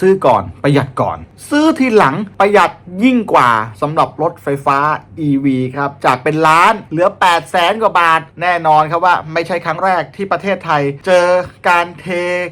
ซื้อก่อนประหยัดก่อน ซื้อทีหลังประหยัดยิ่งกว่าสำหรับรถไฟฟ้า EV ครับจากเป็นล้านเหลือ 8 0 0แสนกว่าบาทแน่นอนครับว่าไม่ใช่ครั้งแรกที่ประเทศไทย เจอการเท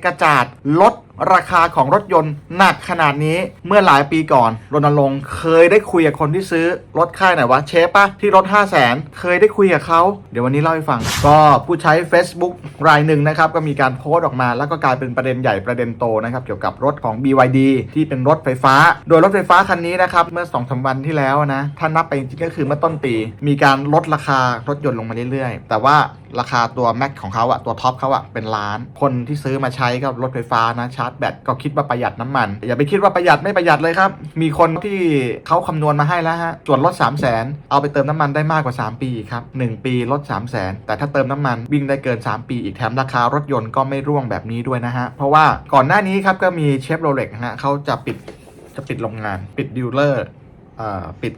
กระจาดลด ราคาของรถยนต์หนักขนาดนี้เมื่อหลายปีก่อนรณรงค์เคยได้คุยกับคนที่ซื้อรถค่ายไหนวะเชฟปะที่รถ 5 0 0แสนเคยได้คุยกับเขาเดี๋ยววันนี้เล่าให้ฟัง ก็ผู้ใช้ Facebook รายหนึ่งนะครับก็มีการโพสต์ออกมา แล้วก็กลายเป็นประเด็นใหญ่ประเด็นโตนะครับเกี่ยวกับรถของ BYD ที่เป็นรถไฟฟ้า โดยรถไฟฟ้าคันนี้นะครับเมื่อ2อสวันที่แล้วนะถ้านับไปจริงก็คือเมื่อต้นปี มีการลดราคารถยนต์ลงมาเรื่อยๆ แต่ว่าราคาตัวแม็กของเขาอะตัวท็อปเขาอะเป็นล้าน คนที่ซื้อมาใช้กับรถไฟฟ้านะชาร์จแบตก็คิดว่าประหยัดน้ำมัน อย่าไปคิดว่าประหยัดไม่ประหยัดเลยครับ มีคนที่เขาคำนวณมาให้แล้วฮะ ส่วนลด 3 0 0แสนเอาไปเติมน้ำมันได้มากกว่า 3 ปีครับ 1 ปีลด 3 0 0แสนแต่ถ้าเติมน้ำมันวิ่งได้เกิน 3 ปีอีกแถมราคารถยนต์ก็ไม่ร่วงแบบนี้ด้วยนะฮะ เพราะว่าก่อนหน้านี้ครับก็มีเชฟโรเล็กนะฮะเขาจะปิดจะปิดโรงงาน ปิดดีลเลอร์ปิด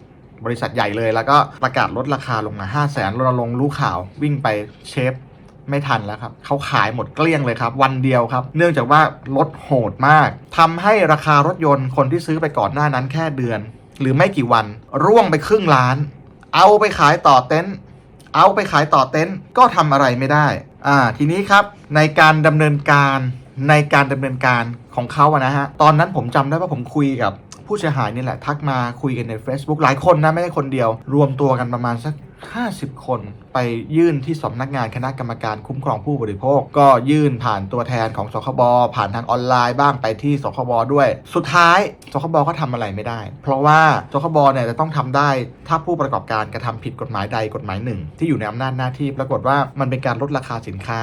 บริษัทใหญ่เลยแล้วก็ประกาศลดราคาลงมา 5 0 0แสนรณรงรู้ข่าววิ่งไปเชฟ ไม่ทันแล้วครับเขาขายหมดเกลี้ยงเลยครับ วันเดียวครับ เนื่องจากว่าลดโหดมากทำให้ราคารถยนต์คนที่ซื้อไปก่อนหน้านั้นแค่เดือน หรือไม่กี่วัน ร่วงไปครึ่งล้าน เอาไปขายต่อเต็นท์เอาไปขายต่อเต็นท์ก็ทำอะไรไม่ได้อ่าทีนี้ครับในการดำเนินการในการดำเนินการของเขาอะนะฮะตอนนั้นผมจำได้ว่าผมคุยกับ ผู้เสียหายนี่แหละทักมาคุยกันใน Facebook หลายคนนะไม่ใช่คนเดียว รวมตัวกันประมาณสัก50 คนไปยื่นที่สำนักงานคณะกรรมการคุ้มครองผู้บริโภค ก็ยื่นผ่านตัวแทนของสคบผ่านทางออนไลน์บ้างไปที่สคบด้วย สุดท้ายสคบก็ทำอะไรไม่ได้ เพราะว่าสคบเนี่ยจะต้องทำได้ถ้าผู้ประกอบการกระทำผิดกฎหมายใดกฎหมายหนึ่ง ที่อยู่ในอำนาจหน้าที่ปรากฏว่ามันเป็นการลดราคาสินค้า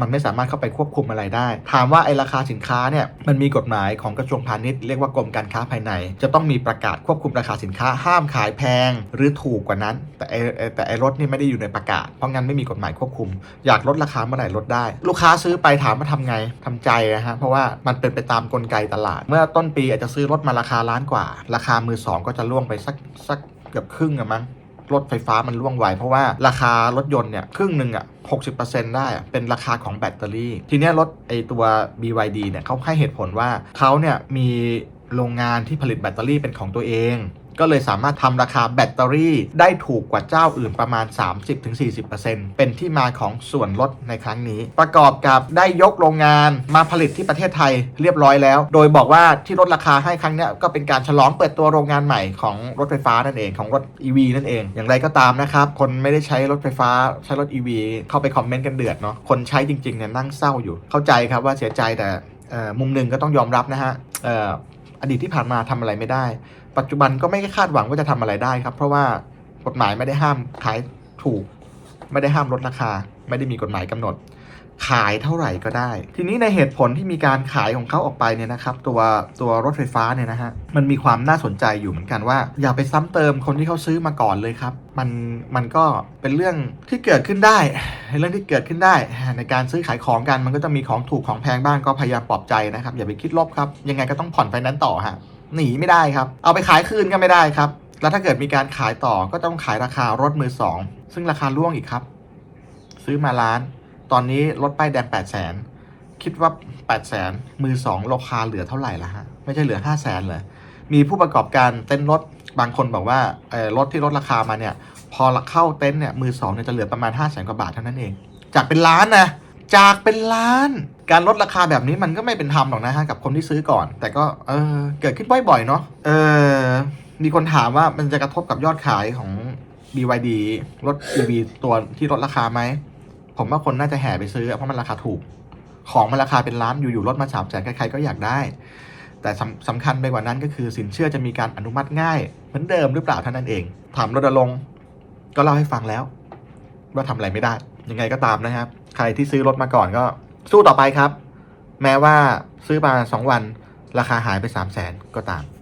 มันไม่สามารถเข้าไปควบคุมอะไรได้ ถามว่าไอราคาสินค้าเนี่ยมันมีกฎหมายของกระทรวงพาณิชย์เรียกว่ากรมการค้าภายใน จะต้องมีประกาศควบคุมราคาสินค้าห้ามขายแพงหรือถูกกว่านั้น แต่ไอแต่ไอรถนี่ไม่ได้อยู่ในประกาศ เพราะงั้นไม่มีกฎหมายควบคุม อยากลดราคาเมื่อไหร่ลดได้ ลูกค้าซื้อไปถามว่าทำไงทำใจนะฮะเพราะว่ามันเป็นไปตามกลไกตลาด เมื่อต้นปีอาจจะซื้อรถมาราคาล้านกว่า ราคามือสองก็จะล่วงไปสักสักเกือบครึ่งอะมั้ง รถไฟฟ้ามันล่วงไวเพราะว่าราคารถยนต์เนี่ยครึ่งหนึ่งอะ60%ได้อะเป็นราคาของแบตเตอรี่ ทีเนี้ยรถไอตัว BYD เนี่ยเขาให้เหตุผลว่าเขาเนี่ยมีโรงงานที่ผลิตแบตเตอรี่เป็นของตัวเอง ก็เลยสามารถทำราคาแบตเตอรี่ได้ถูกกว่าเจ้าอื่นประมาณ 30-40%เป็นที่มาของส่วนลดในครั้งนี้ ประกอบกับได้ยกโรงงานมาผลิตที่ประเทศไทยเรียบร้อยแล้ว โดยบอกว่าที่ลดราคาให้ครั้งนี้ก็เป็นการฉลองเปิดตัวโรงงานใหม่ของรถไฟฟ้านั่นเองของรถ EV นั่นเอง อย่างไรก็ตามนะครับ คนไม่ได้ใช้รถไฟฟ้าใช้รถ EV เข้าไปคอมเมนต์กันเดือดเนาะคนใช้จริงๆเนี่ยนั่งเศร้าอยู่ เข้าใจครับว่าเสียใจแต่เอ่อมุมหนึ่งก็ต้องยอมรับนะฮะเอ่ออดีตที่ผ่านมาทำอะไรไม่ได้ ปัจจุบันก็ไม่คาดหวังว่าจะทำอะไรได้ครับ เพราะว่ากฎหมายไม่ได้ห้ามขายถูก ไม่ได้ห้ามลดราคา ไม่ได้มีกฎหมายกำหนด ขายเท่าไหร่ก็ได้ ทีนี้ในเหตุผลที่มีการขายของเขาออกไปเนี่ยนะครับ ตัวตัวรถไฟฟ้าเนี่ยนะฮะมันมีความน่าสนใจอยู่เหมือนกันว่า อย่าไปซ้ำเติมคนที่เขาซื้อมาก่อนเลยครับ มันมันก็เป็นเรื่องที่เกิดขึ้นได้เรื่องที่เกิดขึ้นได้ ในการซื้อขายของกันมันก็จะมีของถูกของแพงบ้างก็พยายามปลอบใจนะครับอย่าไปคิดลบครับยังไงก็ต้องผ่อนไฟนนซ์ต่อฮะ หนีไม่ได้ครับ เอาไปขายคืนก็ไม่ได้ครับ แล้วถ้าเกิดมีการขายต่อก็ต้องขายราคารถมือสองซึ่งราคาร่วงอีกครับ ซื้อมาล้าน ตอนนี้รถป้ายแดง8 0 0แสนคิดว่า8 0 0แสนมือสองราคาเหลือเท่าไหร่ละฮะ ไม่ใช่เหลือ 5 0 0แสนเลยมีผู้ประกอบการเต้นรถบางคนบอกว่าเออรถที่ลดราคามาเนี่ย พอเข้าเต็นเนี่ยมือสองเนี่ยจะเหลือประมาณ 5 0 0แสนกว่าบาทเท่านั้นเอง จากเป็นล้านนะ จากเป็นล้าน การลดราคาแบบนี้มันก็ไม่เป็นธรรมหรอกนะฮะกับคนที่ซื้อก่อน แต่ก็เออเกิดขึ้นบ่อยๆเนาะเออมีคนถามว่ามันจะกระทบกับยอดขายของ BYD รถ EV ตัวที่ลดราคาไหม ผมว่าคนน่าจะแห่ไปซื้อ เพราะมันราคาถูก ของมันราคาเป็นล้านอยู่ๆลดมาสามแสนใครๆก็อยากได้ แต่สำสำคัญไปกว่านั้นก็คือสินเชื่อจะมีการอนุมัติง่าย เหมือนเดิมหรือเปล่าเท่านั้นเอง ถามรณรงค์ก็เล่าให้ฟังแล้ว ว่าทำอะไรไม่ได้ ยังไงก็ตามนะครับ ใครที่ซื้อรถมาก่อนก็ สู้ต่อไปครับ แม้ว่าซื้อมาสองวัน ราคาหายไป3 0 0แสนก็ตาม